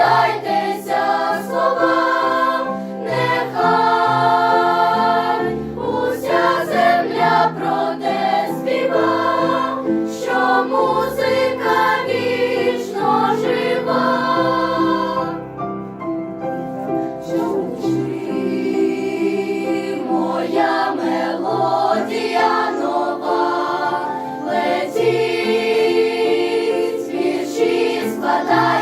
Вгадайтеся слова, нехай уся земля про те що музика вічно жива, що моя мелодія нова, летіть, вірші складай.